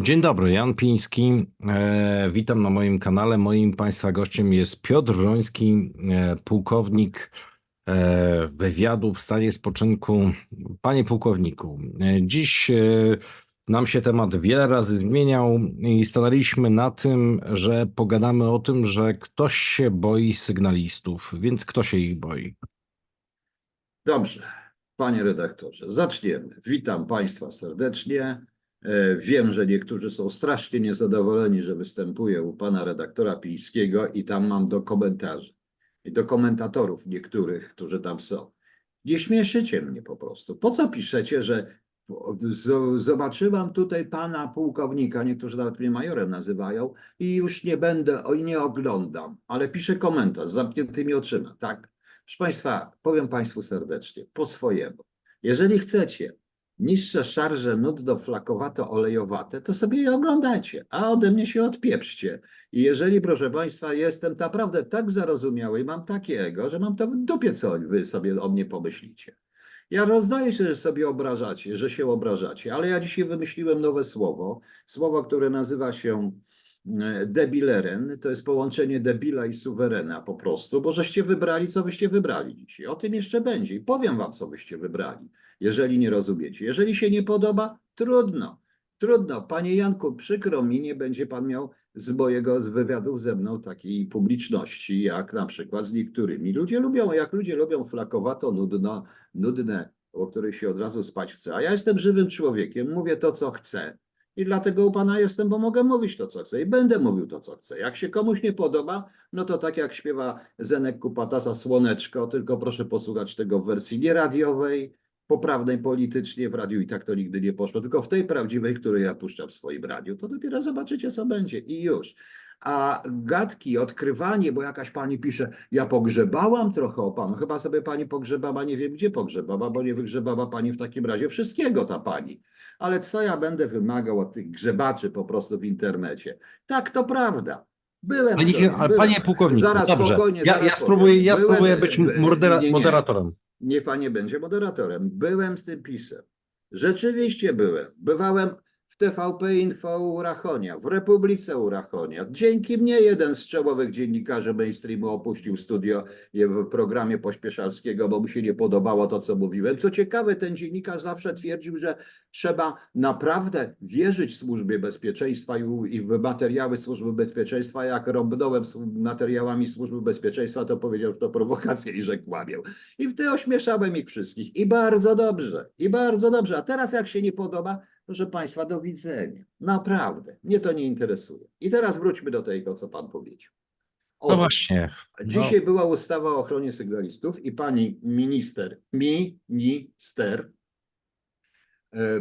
Dzień dobry, Jan Piński. E, witam na moim kanale. Moim Państwa gościem jest Piotr Roński, e, pułkownik e, wywiadu w stanie spoczynku. Panie pułkowniku, dziś nam się temat wiele razy zmieniał i stanęliśmy na tym, że pogadamy o tym, że ktoś się boi sygnalistów, więc kto się ich boi? Dobrze, panie redaktorze, zaczniemy. Witam państwa serdecznie. E, Wiem, że niektórzy są strasznie niezadowoleni, że występuję u pana redaktora Pińskiego i tam mam do komentarzy i do komentatorów niektórych, którzy tam są. Nie śmieszycie mnie po prostu. Po co piszecie, że zobaczyłam tutaj pana pułkownika, niektórzy nawet mnie majorem nazywają i już nie będę, oj nie oglądam, ale piszę komentarz z zamkniętymi oczyma, tak? Proszę Państwa, powiem Państwu serdecznie, po swojemu. Jeżeli chcecie niższe szarże nudno-flakowato-olejowate, to sobie je oglądajcie, a ode mnie się odpieprzcie. I jeżeli, proszę Państwa, jestem naprawdę tak zarozumiały i mam takie ego, że mam to w dupie, co Wy sobie o mnie pomyślicie. Ja rozdaję się, że sobie obrażacie, że się obrażacie, ale ja dzisiaj wymyśliłem nowe słowo, słowo, które nazywa się e, debileren, to jest połączenie debila i suwerena po prostu, bo żeście wybrali, co wyście wybrali dzisiaj. O tym jeszcze będzie i powiem wam, co wyście wybrali, jeżeli nie rozumiecie. Jeżeli się nie podoba, trudno, trudno. Panie Janku, przykro mi, nie będzie pan miał z mojego z wywiadów ze mną takiej publiczności, jak na przykład z niektórymi. Ludzie lubią, jak ludzie lubią flakowato, nudno, nudne, o których się od razu spać chce. A ja jestem żywym człowiekiem, mówię to, co chcę. I dlatego u pana jestem, bo mogę mówić to, co chcę i będę mówił to, co chcę. Jak się komuś nie podoba, no to tak jak śpiewa Zenek Kupatasa Słoneczko, tylko proszę posłuchać tego w wersji nie radiowej, poprawnej politycznie w radiu i tak to nigdy nie poszło, tylko w tej prawdziwej, której ja puszczam w swoim radiu, to dopiero zobaczycie, co będzie i już. A gadki, odkrywanie, bo jakaś pani pisze, ja pogrzebałam trochę o panu. Chyba sobie pani pogrzebała, nie wiem gdzie pogrzebała, bo nie wygrzebała pani w takim razie wszystkiego ta pani. Ale co ja będę wymagał od tych grzebaczy po prostu w internecie? Tak, to prawda. Byłem. Panie, sobie, ale byłem. panie pułkowniku, Zaraz dobrze. spokojnie. Ja, zaraz ja spróbuję, ja powiem. spróbuję Byłem- być nie, nie. moderatorem. Niech pan nie będzie moderatorem. Byłem z tym pisem. Rzeczywiście byłem. Bywałem TVP Info u Rachonia, w Republice u Rachonia. Dzięki mnie jeden z czołowych dziennikarzy mainstreamu opuścił studio w programie Pośpieszalskiego, bo mu się nie podobało to, co mówiłem. Co ciekawe, ten dziennikarz zawsze twierdził, że trzeba naprawdę wierzyć Służbie Bezpieczeństwa i, w materiały Służby Bezpieczeństwa. Jak rąbnąłem materiałami Służby Bezpieczeństwa, to powiedział, że to prowokacja i że kłamią. I wtedy ośmieszałem ich wszystkich. I bardzo dobrze, i bardzo dobrze. A teraz jak się nie podoba, proszę Państwa, do widzenia. Naprawdę, mnie to nie interesuje. I teraz wróćmy do tego, co Pan powiedział. No Otóż, właśnie. No, Dzisiaj była ustawa o ochronie sygnalistów i pani minister, minister,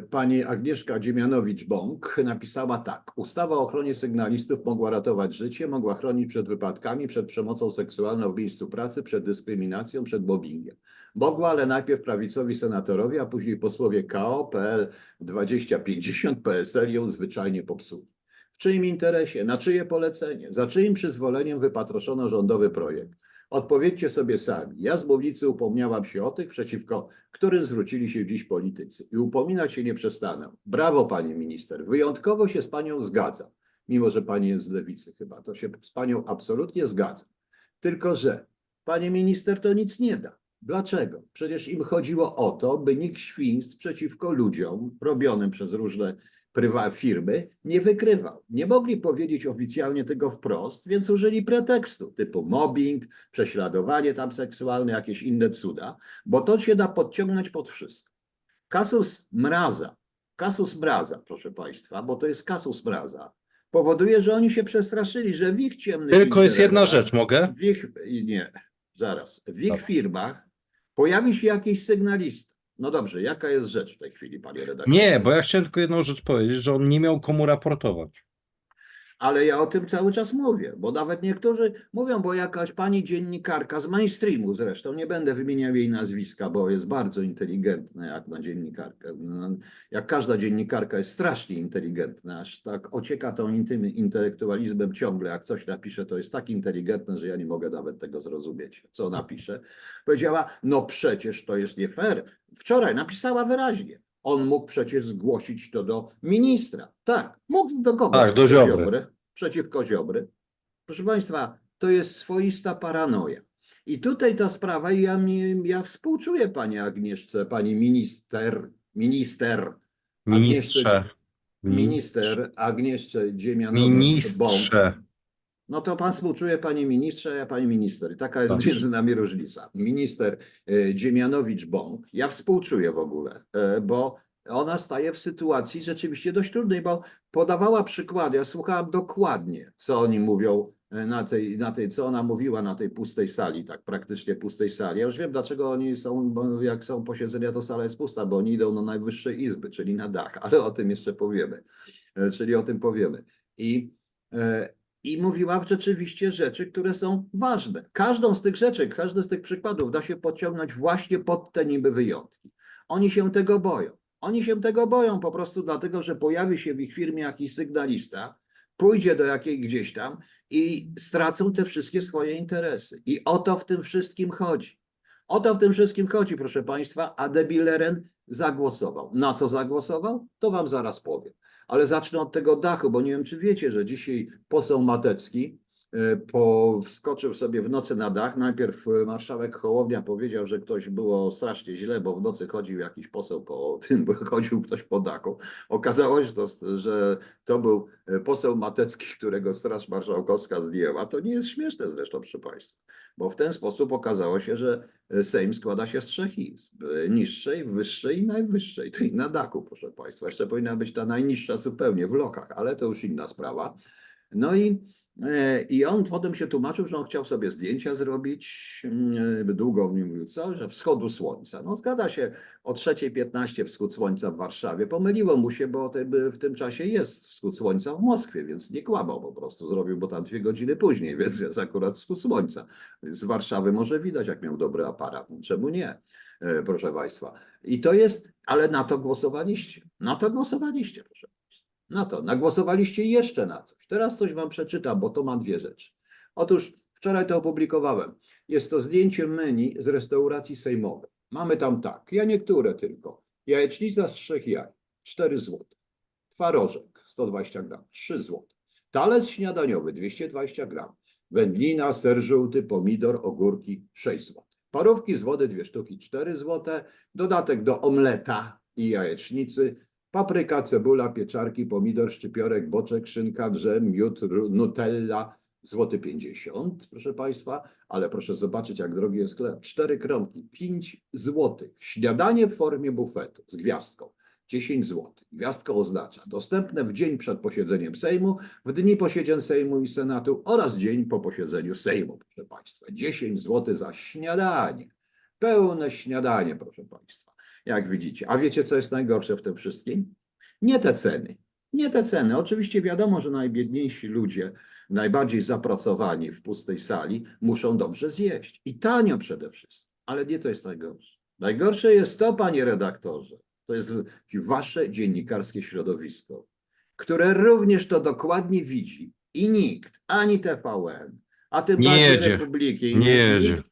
pani Agnieszka Dziemianowicz-Bąk napisała tak. Ustawa o ochronie sygnalistów mogła ratować życie, mogła chronić przed wypadkami, przed przemocą seksualną w miejscu pracy, przed dyskryminacją, przed mobbingiem. Mogła, ale najpierw prawicowi senatorowie, a później posłowie KO, PL 2050, PSL ją zwyczajnie popsuli. W czyim interesie, na czyje polecenie, za czyim przyzwoleniem wypatroszono rządowy projekt? Odpowiedzcie sobie sami. Ja z mównicy upomniałam się o tych, przeciwko którym zwrócili się dziś politycy. I upominać się nie przestanę. Brawo, pani minister. Wyjątkowo się z panią zgadzam. Mimo, że pani jest z lewicy chyba, to się z panią absolutnie zgadzam. Tylko, że pani minister to nic nie da. Dlaczego? Przecież im chodziło o to, by nikt świństw przeciwko ludziom robionym przez różne firmy nie wykrywał. Nie mogli powiedzieć oficjalnie tego wprost, więc użyli pretekstu typu mobbing, prześladowanie tam seksualne, jakieś inne cuda, bo to się da podciągnąć pod wszystko. Kasus mraza, kasus mraza, proszę Państwa, bo to jest kasus mraza, powoduje, że oni się przestraszyli, że w ich ciemnych Tylko jest jedna rzecz, mogę? w ich, nie, zaraz. W ich Dobra. firmach pojawi się jakiś sygnalista. No dobrze, jaka jest rzecz w tej chwili, panie redaktorze? Nie, bo ja chciałem tylko jedną rzecz powiedzieć, że on nie miał komu raportować. Ale ja o tym cały czas mówię, bo nawet niektórzy mówią, bo jakaś pani dziennikarka z mainstreamu zresztą, nie będę wymieniał jej nazwiska, bo jest bardzo inteligentna jak na dziennikarkę. No, Jak każda dziennikarka jest strasznie inteligentna, aż tak ocieka tą tym intelektualizmem ciągle. Jak coś napisze, to jest tak inteligentne, że ja nie mogę nawet tego zrozumieć, co napisze. Powiedziała, no przecież to jest nie fair. Wczoraj napisała wyraźnie. On mógł przecież zgłosić to do ministra. Tak, mógł do kogo? Tak, do Ziobry. Przeciwko Ziobry. Proszę Państwa, to jest swoista paranoja. I tutaj ta sprawa, ja, ja współczuję pani Agnieszce, pani minister, minister, Ministrze. minister Agnieszce Dziemianowicz-Bąk. Ministrze. No to pan współczuje, panie ministrze, a ja pani minister. I taka jest między nami różnica. Minister e, Dziemianowicz-Bąk, ja współczuję w ogóle, e, bo ona staje w sytuacji rzeczywiście dość trudnej, bo podawała przykłady, ja słuchałam dokładnie, co oni mówią e, na tej, na tej, co ona mówiła na tej pustej sali, tak praktycznie pustej sali. Ja już wiem, dlaczego oni są, bo jak są posiedzenia, to sala jest pusta, bo oni idą do najwyższej izby, czyli na dach, ale o tym jeszcze powiemy. E, Czyli o tym powiemy. I e, i mówiła rzeczywiście rzeczy, które są ważne. Każdą z tych rzeczy, każdy z tych przykładów da się podciągnąć właśnie pod te niby wyjątki. Oni się tego boją. Oni się tego boją po prostu dlatego, że pojawi się w ich firmie jakiś sygnalista, pójdzie do jakiej gdzieś tam i stracą te wszystkie swoje interesy. I o to w tym wszystkim chodzi. O to w tym wszystkim chodzi, proszę Państwa, a Debileren zagłosował. Na co zagłosował? To Wam zaraz powiem. Ale zacznę od tego dachu, bo nie wiem, czy wiecie, że dzisiaj poseł Matecki e, po, wskoczył sobie w nocy na dach. Najpierw e, marszałek Hołownia powiedział, że ktoś było strasznie źle, bo w nocy chodził jakiś poseł po tym, chodził ktoś po dachu. Okazało się, to, że to był e, poseł Matecki, którego Straż Marszałkowska zdjęła. To nie jest śmieszne zresztą, proszę Państwa, bo w ten sposób okazało się, że e, Sejm składa się z trzech izb. Niższej, wyższej i najwyższej. Tej na dachu, proszę Państwa. Jeszcze powinna być ta najniższa zupełnie w lokach, ale to już inna sprawa. No i, i on potem się tłumaczył, że on chciał sobie zdjęcia zrobić. mm, Długo mi mówił, co? Że wschodu słońca. No zgadza się, o 3.15 wschód słońca w Warszawie. Pomyliło mu się, bo w tym czasie jest wschód słońca w Moskwie, więc nie kłamał po prostu. Zrobił, bo tam dwie godziny później, więc jest akurat wschód słońca. Z Warszawy może widać, jak miał dobry aparat. Czemu nie? E, Proszę Państwa. I to jest, ale na to głosowaliście. Na to głosowaliście, proszę. Na to. Nagłosowaliście jeszcze na coś. Teraz coś Wam przeczytam, bo to ma dwie rzeczy. Otóż wczoraj to opublikowałem. Jest to zdjęcie menu z restauracji sejmowej. Mamy tam tak, ja niektóre tylko. Jajecznica z trzech jaj, 4 zł. Twarożek, 120 gram, 3 zł. Talec śniadaniowy, 220 gram. Wędlina, ser żółty, pomidor, ogórki, 6 zł. Parówki z wody, dwie sztuki, 4 zł. Dodatek do omleta i jajecznicy. Papryka, cebula, pieczarki, pomidor, szczypiorek, boczek, szynka, drzem, miód, nutella, złoty 50, proszę Państwa, ale proszę zobaczyć, jak drogi jest chleb. Cztery kromki, 5 złotych. Śniadanie w formie bufetu z gwiazdką, 10 złotych. Gwiazdka oznacza dostępne w dzień przed posiedzeniem Sejmu, w dni posiedzeń Sejmu i Senatu oraz dzień po posiedzeniu Sejmu, proszę Państwa. 10 złotych za śniadanie. Pełne śniadanie, proszę Państwa, jak widzicie. A wiecie, co jest najgorsze w tym wszystkim? Nie te ceny. Nie te ceny. Oczywiście wiadomo, że najbiedniejsi ludzie, najbardziej zapracowani w pustej sali, muszą dobrze zjeść. I tanio przede wszystkim. Ale nie to jest najgorsze. Najgorsze jest to, panie redaktorze, to jest wasze dziennikarskie środowisko, które również to dokładnie widzi i nikt, ani TVN, a tym bardziej. Republiki, Nie nikt,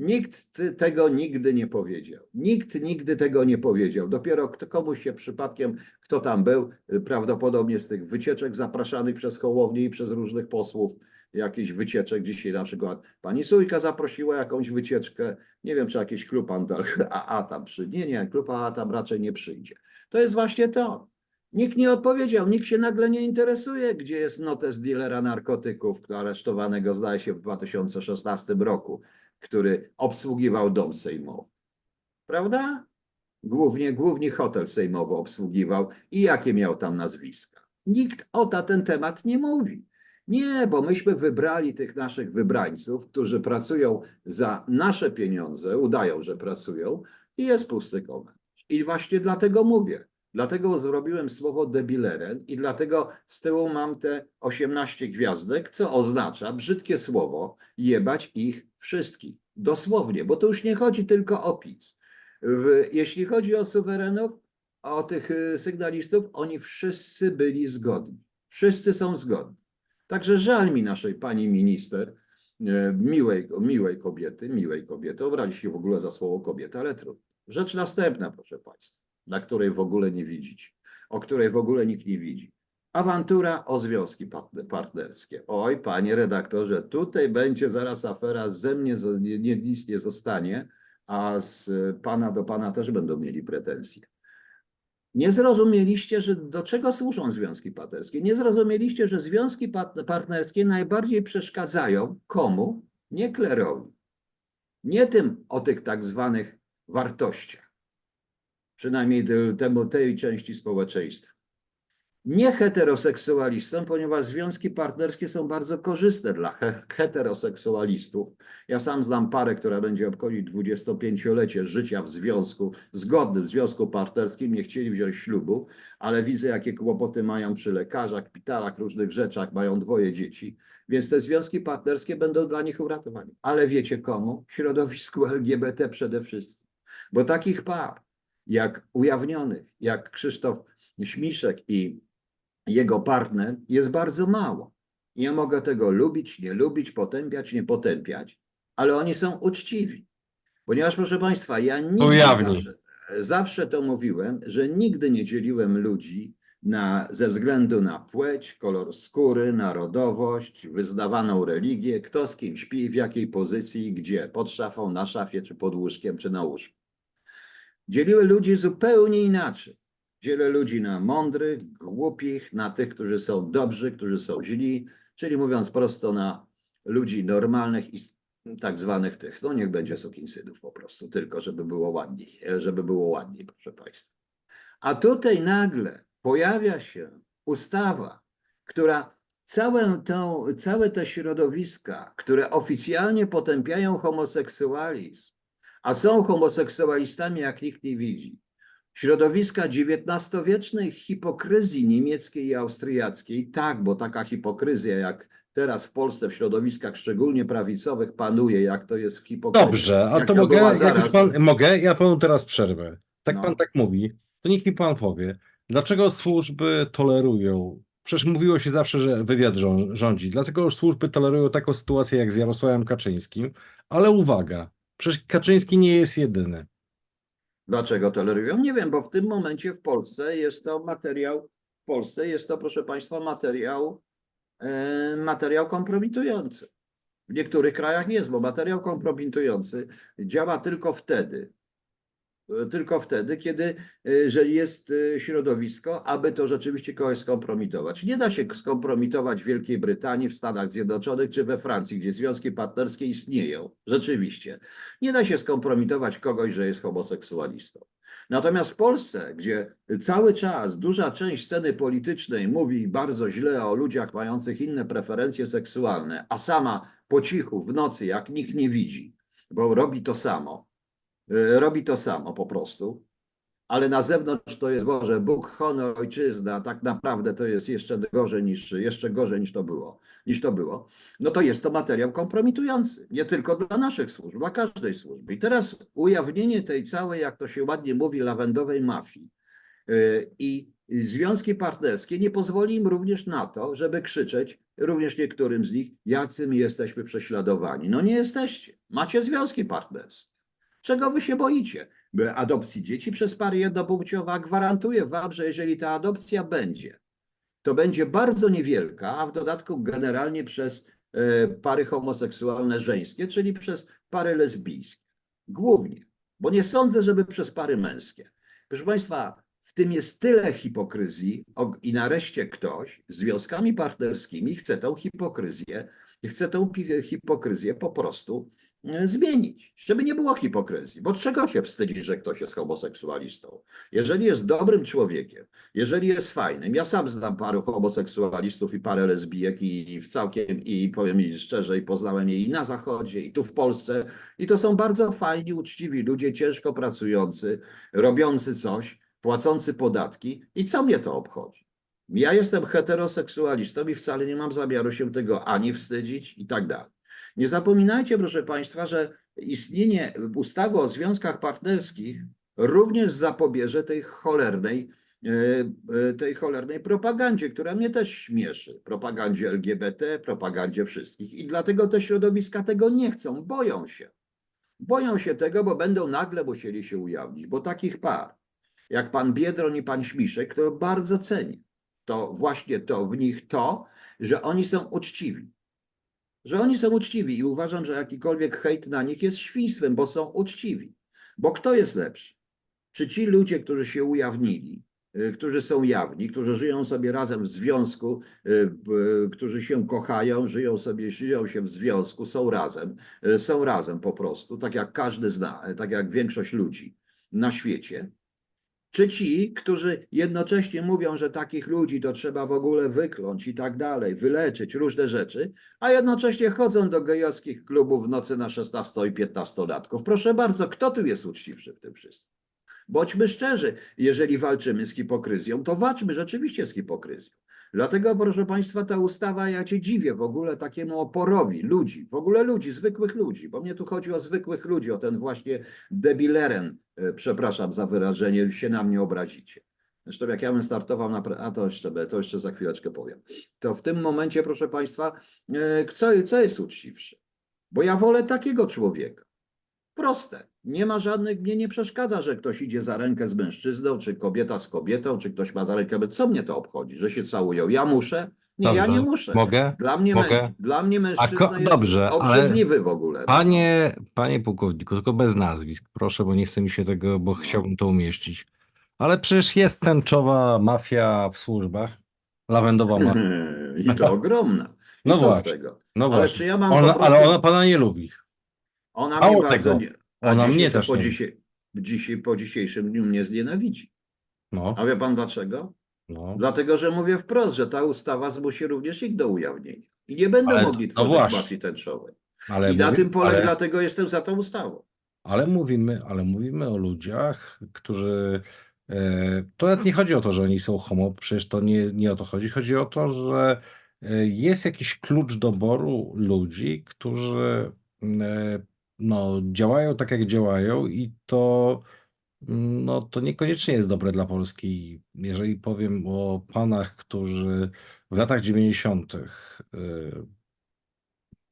nikt tego nigdy nie powiedział. Nikt nigdy tego nie powiedział. Dopiero kto, komuś się przypadkiem, kto tam był, prawdopodobnie z tych wycieczek zapraszanych przez Hołownię i przez różnych posłów, jakichś wycieczek. Dzisiaj na przykład pani Sójka zaprosiła jakąś wycieczkę, nie wiem, czy jakiś klub AA tam przyjdzie. Nie, nie, klub AA tam raczej nie przyjdzie. To jest właśnie to. Nikt nie odpowiedział, nikt się nagle nie interesuje, gdzie jest notes dealera narkotyków, aresztowanego zdaje się w 2016 roku, który obsługiwał dom sejmowy. Prawda? Głównie, głównie hotel sejmowy obsługiwał i jakie miał tam nazwiska. Nikt o ta ten temat nie mówi. Nie, bo myśmy wybrali tych naszych wybrańców, którzy pracują za nasze pieniądze, udają, że pracują i jest pusty komentarz. I właśnie dlatego mówię. Dlatego zrobiłem słowo debileren i dlatego z tyłu mam te 18 gwiazdek, co oznacza brzydkie słowo jebać ich wszystkich. Dosłownie, bo to już nie chodzi tylko o PiS. W, jeśli chodzi o suwerenów, o tych y, sygnalistów, oni wszyscy byli zgodni. Wszyscy są zgodni. Także żal mi naszej pani minister, e, miłej, miłej kobiety, miłej kobiety, obrazi się w ogóle za słowo kobieta, ale trudno. Rzecz następna, proszę Państwa. Na której w ogóle nie widzicie, o której w ogóle nikt nie widzi. Awantura o związki partner- partnerskie. Oj, panie redaktorze, tutaj będzie zaraz afera, ze mnie nie, nic nie zostanie, a z y, pana do pana też będą mieli pretensje. Nie zrozumieliście, że do czego służą związki partnerskie. Nie zrozumieliście, że związki partnerskie najbardziej przeszkadzają komu? Nie klerowi. Nie tym o tych tak zwanych wartościach. Przynajmniej te- temu, tej części społeczeństwa. Nie heteroseksualistom, ponieważ związki partnerskie są bardzo korzystne dla he- heteroseksualistów. Ja sam znam parę, która będzie obchodzić 25-lecie życia w związku, zgodnym w związku partnerskim, nie chcieli wziąć ślubu, ale widzę, jakie kłopoty mają przy lekarzach, szpitalach, różnych rzeczach, mają dwoje dzieci, więc te związki partnerskie będą dla nich uratowaniem. Ale wiecie komu? Środowisku LGBT przede wszystkim. Bo takich par, jak ujawnionych, jak Krzysztof Śmiszek i jego partner, jest bardzo mało. Ja mogę tego lubić, nie lubić, potępiać, nie potępiać, ale oni są uczciwi. Ponieważ, proszę Państwa, ja nigdy zawsze, zawsze to mówiłem, że nigdy nie dzieliłem ludzi na, ze względu na płeć, kolor skóry, narodowość, wyznawaną religię, kto z kim śpi, w jakiej pozycji, gdzie, pod szafą, na szafie, czy pod łóżkiem, czy na łóżku. Dzieliły ludzi zupełnie inaczej. Dzielę ludzi na mądrych, głupich, na tych, którzy są dobrzy, którzy są źli, czyli mówiąc prosto na ludzi normalnych i tak zwanych tych, no niech będzie sukinsydów po prostu, tylko żeby było ładniej, e, żeby było ładniej, proszę Państwa. A tutaj nagle pojawia się ustawa, która całe, tą, całe te środowiska, które oficjalnie potępiają homoseksualizm, a są homoseksualistami, jak nikt nie widzi, środowiska XIX-wiecznej hipokryzji niemieckiej i austriackiej, tak, bo taka hipokryzja jak teraz w Polsce w środowiskach szczególnie prawicowych panuje, jak to jest w hipokryzji. Dobrze, a to mogę, zaraz. już pan, mogę? Ja panu teraz przerwę. Tak No. pan tak mówi, to niech mi pan powie, dlaczego służby tolerują? Przecież mówiło się zawsze, że wywiad rzą- rządzi, dlatego służby tolerują taką sytuację jak z Jarosławem Kaczyńskim, ale uwaga, przecież Kaczyński nie jest jedyny. Dlaczego tolerują? Nie wiem, bo w tym momencie w Polsce jest to materiał, w Polsce jest to, proszę Państwa, materiał, e, materiał kompromitujący. W niektórych krajach jest, bo materiał kompromitujący działa tylko wtedy, tylko wtedy, kiedy e, że jest e, środowisko, aby to rzeczywiście kogoś skompromitować. Nie da się skompromitować w Wielkiej Brytanii, w Stanach Zjednoczonych czy we Francji, gdzie związki partnerskie istnieją. Rzeczywiście. Nie da się skompromitować kogoś, że jest homoseksualistą. Natomiast w Polsce, gdzie cały czas duża część sceny politycznej mówi bardzo źle o ludziach mających inne preferencje seksualne, a sama po cichu w nocy, jak nikt nie widzi, bo robi to samo, y, robi to samo po prostu, ale na zewnątrz to jest Boże, Bóg, honor, ojczyzna, tak naprawdę to jest jeszcze gorzej niż, jeszcze gorzej niż to było, niż to było, no to jest to materiał kompromitujący, nie tylko dla naszych służb, dla każdej służby. I teraz ujawnienie tej całej, jak to się ładnie mówi, lawendowej mafii yy, i związki partnerskie nie pozwoli im również na to, żeby krzyczeć, również niektórym z nich, jacy my jesteśmy prześladowani. No nie jesteście, macie związki partnerskie. Czego wy się boicie? Adopcji dzieci przez pary jednopłciowe, gwarantuję wam, że jeżeli ta adopcja będzie, to będzie bardzo niewielka, a w dodatku generalnie przez e, pary homoseksualne żeńskie, czyli przez pary lesbijskie. Głównie, bo nie sądzę, żeby przez pary męskie. Proszę Państwa, w tym jest tyle hipokryzji i nareszcie ktoś z związkami partnerskimi chce tą hipokryzję, chce pi- hipokryzję po prostu zmienić, żeby nie było hipokryzji. Bo czego się wstydzić, że ktoś jest homoseksualistą? Jeżeli jest dobrym człowiekiem, jeżeli jest fajnym, ja sam znam paru homoseksualistów i parę lesbijek i w całkiem, i powiem mi szczerze, i poznałem je i na zachodzie, i tu w Polsce, i to są bardzo fajni, uczciwi ludzie, ciężko pracujący, robiący coś, płacący podatki i co mnie to obchodzi? Ja jestem heteroseksualistą i wcale nie mam zamiaru się tego ani wstydzić i tak dalej. Nie zapominajcie, proszę Państwa, że istnienie ustawy o związkach partnerskich również zapobierze tej cholernej, e, e, tej cholernej propagandzie, która mnie też śmieszy. Propagandzie LGBT, propagandzie wszystkich. I dlatego te środowiska tego nie chcą, boją się. Boją się tego, bo będą nagle musieli się ujawnić, bo takich par, jak pan Biedroń i pan Śmiszek, to bardzo cenię. To właśnie to w nich to, że oni są uczciwi. Że oni są uczciwi i uważam, że jakikolwiek hejt na nich jest świństwem, bo są uczciwi. Bo kto jest lepszy? Czy ci ludzie, którzy się ujawnili, y, którzy są jawni, którzy żyją sobie razem w związku, y, którzy się kochają, żyją sobie, żyją się w związku, są razem, y, są razem po prostu, tak jak każdy zna, tak jak większość ludzi na świecie. Czy ci, którzy jednocześnie mówią, że takich ludzi to trzeba w ogóle wykląć i tak dalej, wyleczyć różne rzeczy, a jednocześnie chodzą do gejowskich klubów w nocy na 16 i 15 latków. Proszę bardzo, kto tu jest uczciwszy w tym wszystkim? Bądźmy szczerzy, jeżeli walczymy z hipokryzją, to walczmy rzeczywiście z hipokryzją. Dlatego, proszę Państwa, ta ustawa, ja cię dziwię w ogóle takiemu oporowi ludzi, w ogóle ludzi, zwykłych ludzi, bo mnie tu chodzi o zwykłych ludzi, o ten właśnie debileren, e, przepraszam za wyrażenie, się na mnie obrazicie. Zresztą jak ja bym startował na, a to jeszcze, to jeszcze za chwileczkę powiem, to w tym momencie, proszę Państwa, e, co, co jest uczciwsze? Bo ja wolę takiego człowieka. Proste. Nie ma żadnych, mnie nie przeszkadza, że ktoś idzie za rękę z mężczyzną, czy kobieta z kobietą, czy ktoś ma za rękę. Co mnie to obchodzi, że się całują? Ja muszę? Nie, ja Dobrze. nie muszę. Mogę? Dla mnie, mę- Mogę? dla mnie mężczyzna ko- jest dobrze, ale- obrzydliwy w ogóle. Panie, panie pułkowniku, tylko bez nazwisk, proszę, bo nie chce mi się tego, bo No. chciałbym to umieścić. Ale przecież jest tęczowa mafia w służbach. Lawendowa mafia. I to ogromna. I No właśnie. z tego? No Ale właśnie. czy ja mam Ona, po prostu... ale ona pana nie lubi. Ona Mało mnie bardzo tego, nie... A ona dzisiaj mnie to też po, nie. dzisiaj, dzisiaj, po dzisiejszym dniu mnie znienawidzi. No, A wie pan dlaczego? no. Dlatego, że mówię wprost, że ta ustawa zmusi również ich do ujawnienia. I nie będą Ale- mogli no tworzyć właśnie. mafii tęczowej. Ale I na tym polega, ale- dlatego jestem za tą ustawą. Ale mówimy, ale mówimy o ludziach, którzy. e, To nawet nie chodzi o to, że oni są homo, przecież to nie, nie o to chodzi. Chodzi o to, że e, jest jakiś klucz doboru ludzi, którzy e, no, działają tak, jak działają, i to, no, to niekoniecznie jest dobre dla Polski. Jeżeli powiem o panach, którzy w latach 90., e,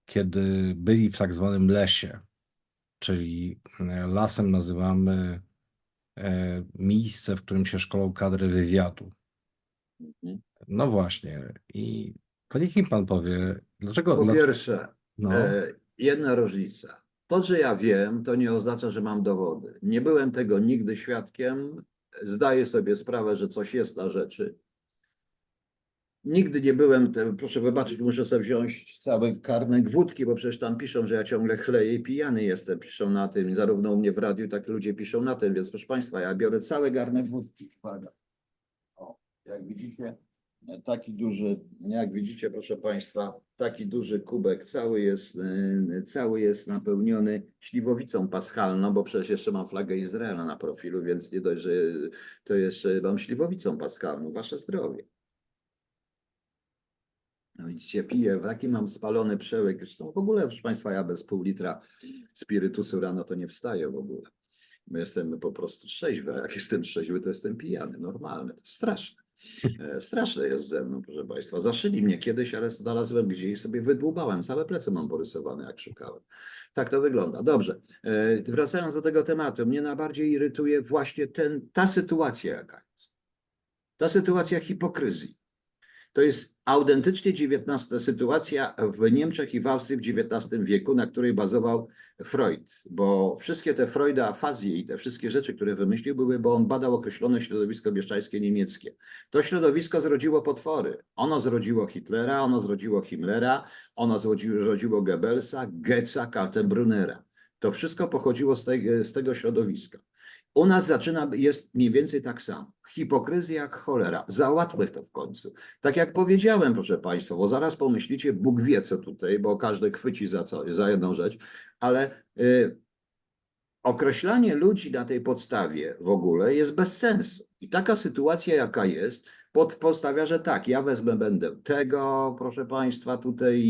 kiedy byli w tak zwanym lesie, czyli e, lasem nazywamy e, miejsce, w którym się szkolą kadry wywiadu. Mhm. No właśnie. I to niech mi pan powie, dlaczego. Po dla- pierwsze, no, e, jedna różnica. To, że ja wiem, to nie oznacza, że mam dowody. Nie byłem tego nigdy świadkiem. Zdaję sobie sprawę, że coś jest na rzeczy. Nigdy nie byłem, te, proszę wybaczyć, muszę sobie wziąć cały karnek wódki, bo przecież tam piszą, że ja ciągle chleję i pijany jestem. Piszą na tym, zarówno u mnie w radiu, tak ludzie piszą na tym, więc proszę Państwa, ja biorę cały garnek wódki. O, jak widzicie, taki duży, jak widzicie, proszę Państwa, taki duży kubek, cały jest, e, cały jest napełniony śliwowicą paschalną, bo przecież jeszcze mam flagę Izraela na profilu, więc nie dość, że to jeszcze mam śliwowicą paschalną. Wasze zdrowie. No widzicie, piję, taki mam spalony przełyk. Zresztą w ogóle, proszę Państwa, ja bez pół litra spirytusu rano to nie wstaję w ogóle. Jestem po prostu trzeźwy, a jak jestem trzeźwy, to jestem pijany, normalny. To straszne. E, Straszne jest ze mną, proszę Państwa. Zaszyli mnie kiedyś, ale znalazłem gdzieś i sobie wydłubałem. Całe plecy mam porysowane, jak szukałem. Tak to wygląda. Dobrze. E, Wracając do tego tematu, mnie najbardziej irytuje właśnie ten, ta sytuacja, jaka jest. Ta sytuacja hipokryzji. To jest autentycznie XIX sytuacja w Niemczech i w Austrii w XIX wieku, na której bazował Freud, bo wszystkie te Freuda afazje i te wszystkie rzeczy, które wymyślił, były, bo on badał określone środowisko mieszczańskie niemieckie. To środowisko zrodziło potwory. Ono zrodziło Hitlera, ono zrodziło Himmlera, ono zrodziło, Goebbelsa, Goetza, Kaltenbrunera. To wszystko pochodziło z, tej, z tego środowiska. U nas zaczyna, jest mniej więcej tak samo. Hipokryzja jak cholera. Załatwmy to w końcu. Tak jak powiedziałem, proszę Państwa, bo zaraz pomyślicie, Bóg wie co tutaj, bo każdy chwyci za, co, za jedną rzecz, ale y, określanie ludzi na tej podstawie w ogóle jest bez sensu. I taka sytuacja, jaka jest, pod, postawia, że tak, ja wezmę, będę tego, proszę Państwa, tutaj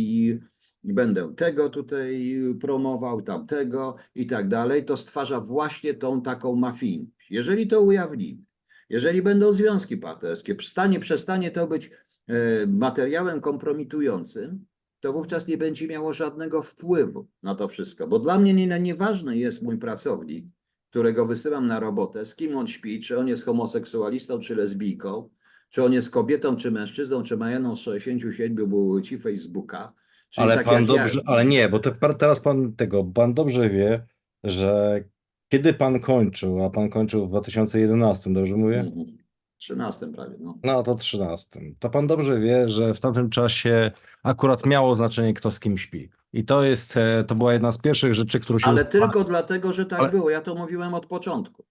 będę tego tutaj promował, tamtego i tak dalej, to stwarza właśnie tą taką mafijność. Jeżeli to ujawnimy, jeżeli będą związki partnerskie, przestanie, przestanie to być e, materiałem kompromitującym, to wówczas nie będzie miało żadnego wpływu na to wszystko. Bo dla mnie nie, nieważny jest mój pracownik, którego wysyłam na robotę, z kim on śpi, czy on jest homoseksualistą, czy lesbijką, czy on jest kobietą, czy mężczyzną, czy ma jedną z 67 płci Facebooka. Czyli Ale tak pan jak ja- dobrze, ale nie, bo te, teraz pan tego, pan dobrze wie, że kiedy pan kończył, a pan kończył w 2011, dobrze mówię? Mhm. 13 prawie, no. No to 13. To pan dobrze wie, że w tamtym czasie akurat miało znaczenie, kto z kim śpi. I to jest, e, to była jedna z pierwszych rzeczy, którą się. Ale tylko dlatego, że tak Ale- było. Ja to mówiłem od początku.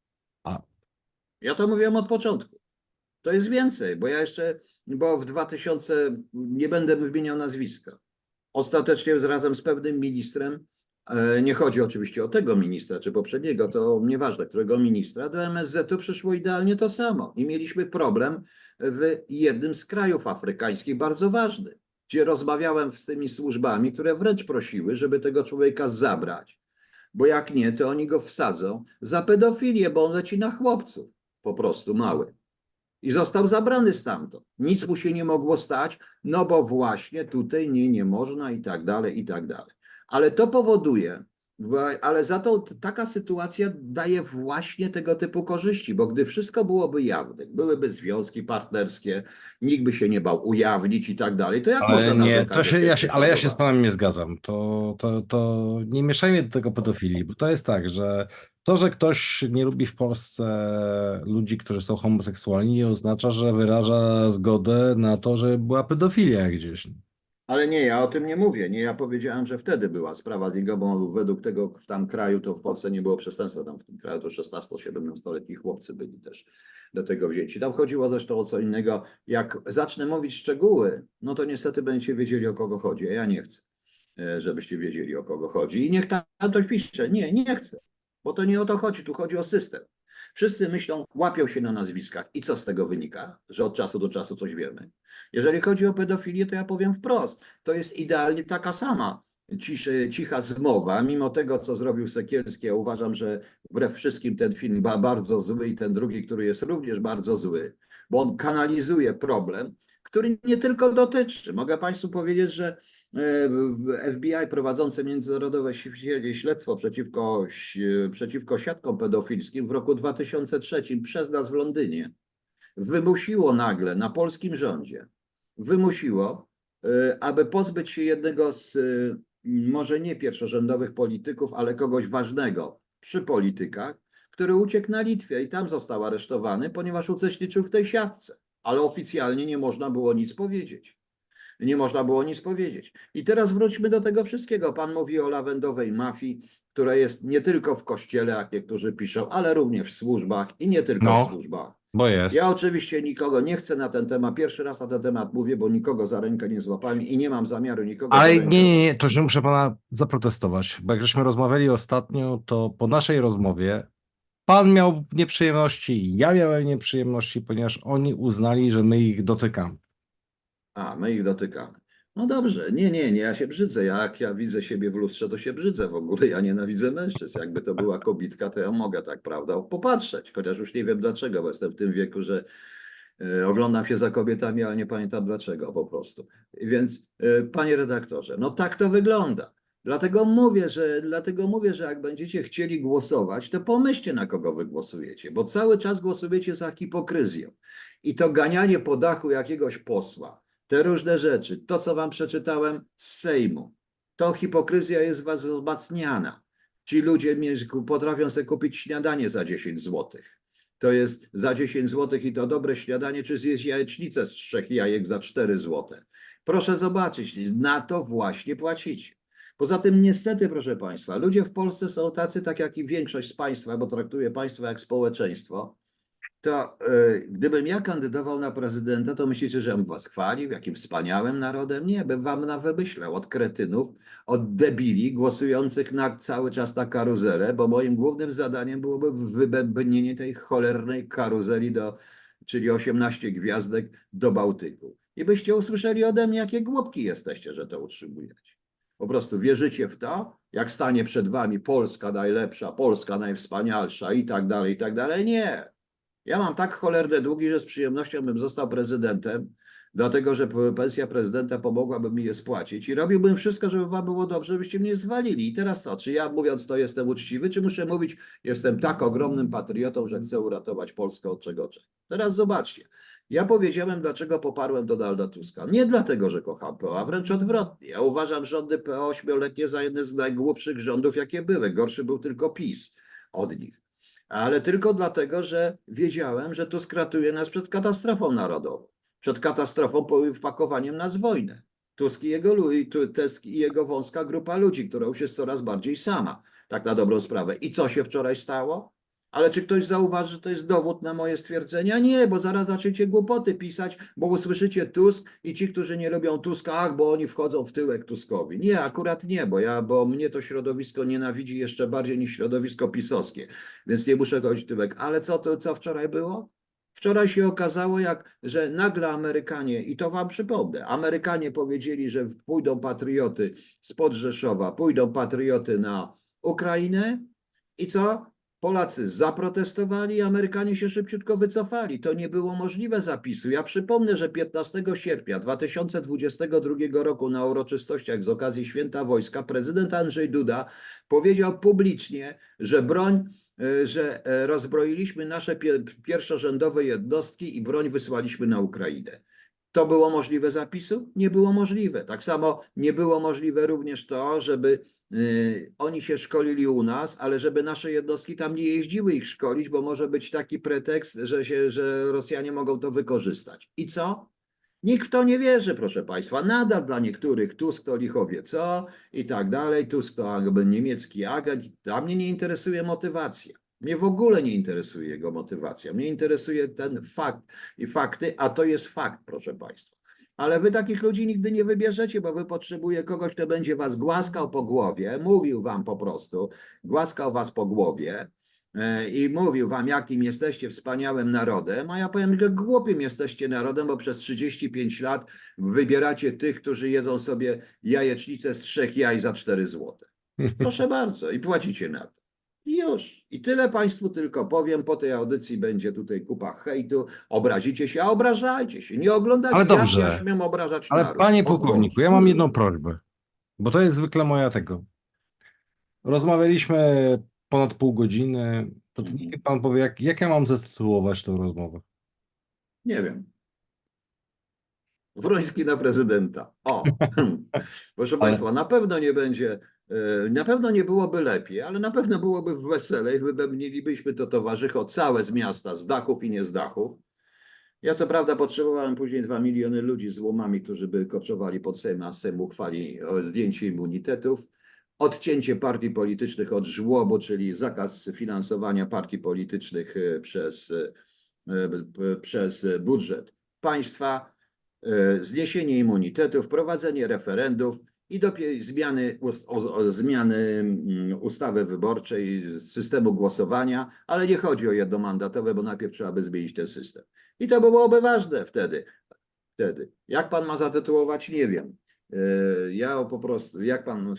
A. Ja to mówiłem od początku. To jest więcej, bo ja jeszcze, bo w 2000, nie będę wymieniał nazwiska. Ostatecznie razem z pewnym ministrem, e, nie chodzi oczywiście o tego ministra czy poprzedniego, to nieważne, którego ministra, do MSZ-u przyszło idealnie to samo. I mieliśmy problem w jednym z krajów afrykańskich, bardzo ważny, gdzie rozmawiałem z tymi służbami, które wręcz prosiły, żeby tego człowieka zabrać bo jak nie, to oni go wsadzą za pedofilię, bo on leci na chłopców, po prostu mały. I został zabrany stamtąd. Nic mu się nie mogło stać, no bo właśnie tutaj nie, nie można i tak dalej, i tak dalej. Ale to powoduje, ale za to taka sytuacja daje właśnie tego typu korzyści, bo gdy wszystko byłoby jawne, byłyby związki partnerskie, nikt by się nie bał ujawnić i tak dalej, to jak można Ale nie, narzekać, to się, ja się, ale ja się z panem nie zgadzam. To, to, to nie mieszajmy do tego pedofilii, bo to jest tak, że to, że ktoś nie lubi w Polsce ludzi, którzy są homoseksualni, nie oznacza, że wyraża zgodę na to, że była pedofilia gdzieś. Ale nie, ja o tym nie mówię. Nie, ja powiedziałem, że wtedy była sprawa z Ligobą. Według tego w tam kraju to w Polsce nie było przestępstwa. Tam w tym kraju to 16-17-letni chłopcy byli też do tego wzięci. Tam chodziło zresztą o co innego. Jak zacznę mówić szczegóły, no to niestety będziecie wiedzieli o kogo chodzi, a ja nie chcę, e, żebyście wiedzieli o kogo chodzi. I niech tam ktoś pisze. Nie, nie chcę, bo to nie o to chodzi. Tu chodzi o system. Wszyscy myślą, łapią się na nazwiskach. I co z tego wynika? Że od czasu do czasu coś wiemy. Jeżeli chodzi o pedofilię, to ja powiem wprost. To jest idealnie taka sama ciszy, cicha zmowa, mimo tego, co zrobił Sekielski. Ja uważam, że wbrew wszystkim ten film ba, bardzo zły i ten drugi, który jest również bardzo zły, bo on kanalizuje problem, który nie tylko dotyczy. Mogę Państwu powiedzieć, że FBI prowadzące międzynarodowe śle- śledztwo przeciwko, przeciwko siatkom pedofilskim w roku 2003 przez nas w Londynie wymusiło nagle na polskim rządzie, wymusiło, y, aby pozbyć się jednego z y, może nie pierwszorzędowych polityków, ale kogoś ważnego przy politykach, który uciekł na Litwie i tam został aresztowany, ponieważ uczestniczył w tej siatce, ale oficjalnie nie można było nic powiedzieć. Nie można było nic powiedzieć. I teraz wróćmy do tego wszystkiego. Pan mówi o lawendowej mafii, która jest nie tylko w kościele, jak niektórzy piszą, ale również w służbach i nie tylko No. w służbach. Bo jest. Ja oczywiście nikogo nie chcę na ten temat, pierwszy raz na ten temat mówię, bo nikogo za rękę nie złapałem i nie mam zamiaru nikogo Ale nie, nie, nie, to już muszę pana zaprotestować, bo jak żeśmy rozmawiali ostatnio, to po naszej rozmowie pan miał nieprzyjemności, ja miałem nieprzyjemności, ponieważ oni uznali, że my ich dotykamy. A, my ich dotykamy. No dobrze, nie, nie, nie, ja się brzydzę. Jak ja widzę siebie w lustrze, to się brzydzę w ogóle. Ja nienawidzę mężczyzn. Jakby to była kobitka, to ja mogę tak, prawda, popatrzeć. Chociaż już nie wiem dlaczego, bo jestem w tym wieku, że e, oglądam się za kobietami, ale nie pamiętam dlaczego po prostu. Więc, e, panie redaktorze, no tak to wygląda. Dlatego mówię, że, dlatego mówię, że jak będziecie chcieli głosować, to pomyślcie na kogo wy głosujecie, bo cały czas głosujecie za hipokryzją. I to ganianie po dachu jakiegoś posła, te różne rzeczy, to co wam przeczytałem z Sejmu, to hipokryzja jest was wzmacniana. Ci ludzie potrafią sobie kupić śniadanie za 10 złotych. To jest za 10 złotych i to dobre śniadanie, czy zjeść jajecznicę z trzech jajek za 4 złote. Proszę zobaczyć, na to właśnie płacicie. Poza tym niestety, proszę Państwa, ludzie w Polsce są tacy, tak jak i większość z Państwa, bo traktuję Państwo jak społeczeństwo, to e, gdybym ja kandydował na prezydenta, to myślicie, że bym was chwalił, jakim wspaniałym narodem? Nie, bym wam na wymyślał od kretynów, od debili głosujących na, cały czas na karuzelę, bo moim głównym zadaniem byłoby wybębnienie tej cholernej karuzeli, do, czyli 18 gwiazdek do Bałtyku. I byście usłyszeli ode mnie, jakie głupki jesteście, że to utrzymujecie. Po prostu wierzycie w to, jak stanie przed wami Polska najlepsza, Polska najwspanialsza i tak dalej, i tak dalej. Nie. Ja mam tak cholerne długi, że z przyjemnością bym został prezydentem, dlatego że pensja prezydenta pomogłaby mi je spłacić i robiłbym wszystko, żeby wam było dobrze, żebyście mnie zwalili. I teraz co? Czy ja mówiąc to jestem uczciwy, czy muszę mówić, jestem tak ogromnym patriotą, że chcę uratować Polskę od czego czego? Teraz zobaczcie. Ja powiedziałem, dlaczego poparłem Donalda Tuska. Nie dlatego, że kocham PO, a wręcz odwrotnie. Ja uważam rządy PO ośmioletnie za jedne z najgłupszych rządów, jakie były. Gorszy był tylko PiS od nich. Ale tylko dlatego, że wiedziałem, że Tusk ratuje nas przed katastrofą narodową. Przed katastrofą wpakowaniem nas w wojnę. Tusk i jego, Tusk i jego wąska grupa ludzi, która już jest coraz bardziej sama. Tak na dobrą sprawę. I co się wczoraj stało? Ale czy ktoś zauważy, że to jest dowód na moje stwierdzenia? Nie, bo zaraz zaczniecie głupoty pisać, bo usłyszycie Tusk i ci, którzy nie lubią Tuska, ach, bo oni wchodzą w tyłek Tuskowi. Nie, akurat nie, bo ja, bo mnie to środowisko nienawidzi jeszcze bardziej niż środowisko pisowskie, więc nie muszę chodzić w tyłek. Ale co to, co wczoraj było? Wczoraj się okazało, jak, że nagle Amerykanie, i to wam przypomnę, Amerykanie powiedzieli, że pójdą patrioty spod Rzeszowa, pójdą patrioty na Ukrainę i co? Polacy zaprotestowali, Amerykanie się szybciutko wycofali. To nie było możliwe zapisu. Ja przypomnę, że 15 sierpnia 2022 roku na uroczystościach z okazji Święta Wojska prezydent Andrzej Duda powiedział publicznie, że broń, e, że e, rozbroiliśmy nasze pie- pierwszorzędowe jednostki i broń wysłaliśmy na Ukrainę. To było możliwe zapisu? Nie było możliwe. Tak samo nie było możliwe również to, żeby oni się szkolili u nas, ale żeby nasze jednostki tam nie jeździły ich szkolić, bo może być taki pretekst, że, się, że Rosjanie mogą to wykorzystać. I co? Nikt w to nie wierzy, proszę Państwa. Nadal dla niektórych Tusk to lichowie co i tak dalej. Tusk to niemiecki agent. A mnie nie interesuje motywacja. Mnie w ogóle nie interesuje jego motywacja. Mnie interesuje ten fakt i fakty, a to jest fakt, proszę Państwa. Ale wy takich ludzi nigdy nie wybierzecie, bo wy potrzebuje kogoś, kto będzie was głaskał po głowie, mówił wam po prostu, głaskał was po głowie e, i mówił wam, jakim jesteście wspaniałym narodem, a ja powiem, że głupim jesteście narodem, bo przez 35 lat wybieracie tych, którzy jedzą sobie jajecznicę z trzech jaj za 4 złote. Proszę bardzo, i płacicie na to. I już. I tyle Państwu tylko powiem. Po tej audycji będzie tutaj kupa hejtu. Obrazicie się, a obrażajcie się. Nie oglądajcie. Ale dobrze. ja śmiem obrażać Ale naród? panie pułkowniku, ja mam jedną prośbę, bo to jest zwykle moja tego. Rozmawialiśmy ponad pół godziny. To niech pan powie, jak, jak ja mam zatytułować tę rozmowę? Nie wiem. Wroński na prezydenta. O, proszę Ale- Państwa, na pewno nie będzie, na pewno nie byłoby lepiej, ale na pewno byłoby weselej. Wypełnilibyśmy to towarzycho całe z miasta, z dachów i nie z dachów. Ja co prawda potrzebowałem później dwa miliony ludzi z łomami, którzy by koczowali pod Sejm, a Sejm uchwali o zdjęcie immunitetów, odcięcie partii politycznych od żłobu, czyli zakaz finansowania partii politycznych e, przez, e, e, przez budżet państwa, e, zniesienie immunitetu, wprowadzenie referendów i dopiero zmiany, ust- o, o, zmiany mm, ustawy wyborczej, systemu głosowania, ale nie chodzi o jednomandatowe, bo najpierw trzeba by zmienić ten system. I to byłoby ważne wtedy. wtedy. Jak pan ma zatytułować, nie wiem. E, Ja po prostu, jak pan.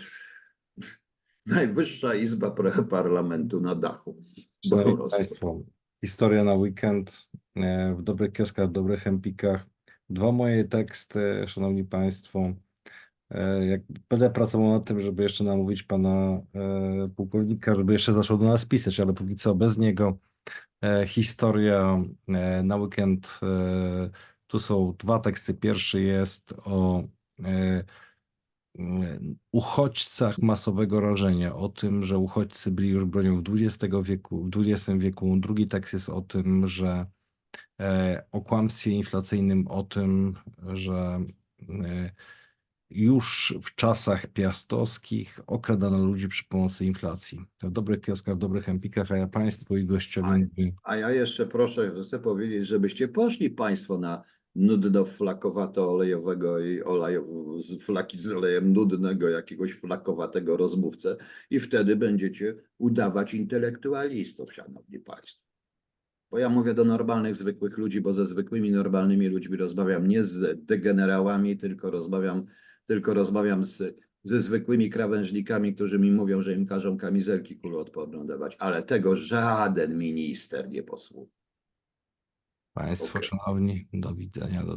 Najwyższa Izba Parlamentu na dachu. Szanowni. Państwo, historia na weekend e, w dobrych kioskach, w dobrych empikach. Dwa moje teksty, Szanowni Państwo. E, Jak będę pracował nad tym, żeby jeszcze namówić pana e, pułkownika, żeby jeszcze zaczął do nas pisać, ale póki co bez niego. E, Historia na weekend. Tu są dwa teksty. Pierwszy jest o mm, uchodźcach masowego rażenia, o tym, że uchodźcy byli już bronią w XX wieku, w XX wieku. Drugi tekst jest o tym, że o kłamstwie inflacyjnym, o tym, że już w czasach piastowskich okradano ludzi przy pomocy inflacji. W dobrych kioskach, w dobrych empikach, a ja Państwu i gościowi mówię, A ja jeszcze proszę, chcę powiedzieć, żebyście poszli Państwo na nudno flakowato olejowego i oleju, z flaki z olejem nudnego jakiegoś flakowatego rozmówcę i wtedy będziecie udawać intelektualistów, szanowni Państwo. Bo ja mówię do normalnych, zwykłych ludzi, bo ze zwykłymi, normalnymi ludźmi rozmawiam nie z degenerałami, tylko rozmawiam, tylko rozmawiam z, ze zwykłymi krawężnikami, którzy mi mówią, że im każą kamizelki kuloodporne dawać, ale tego żaden minister nie posłucha. Państwo Okej. szanowni, do widzenia. Do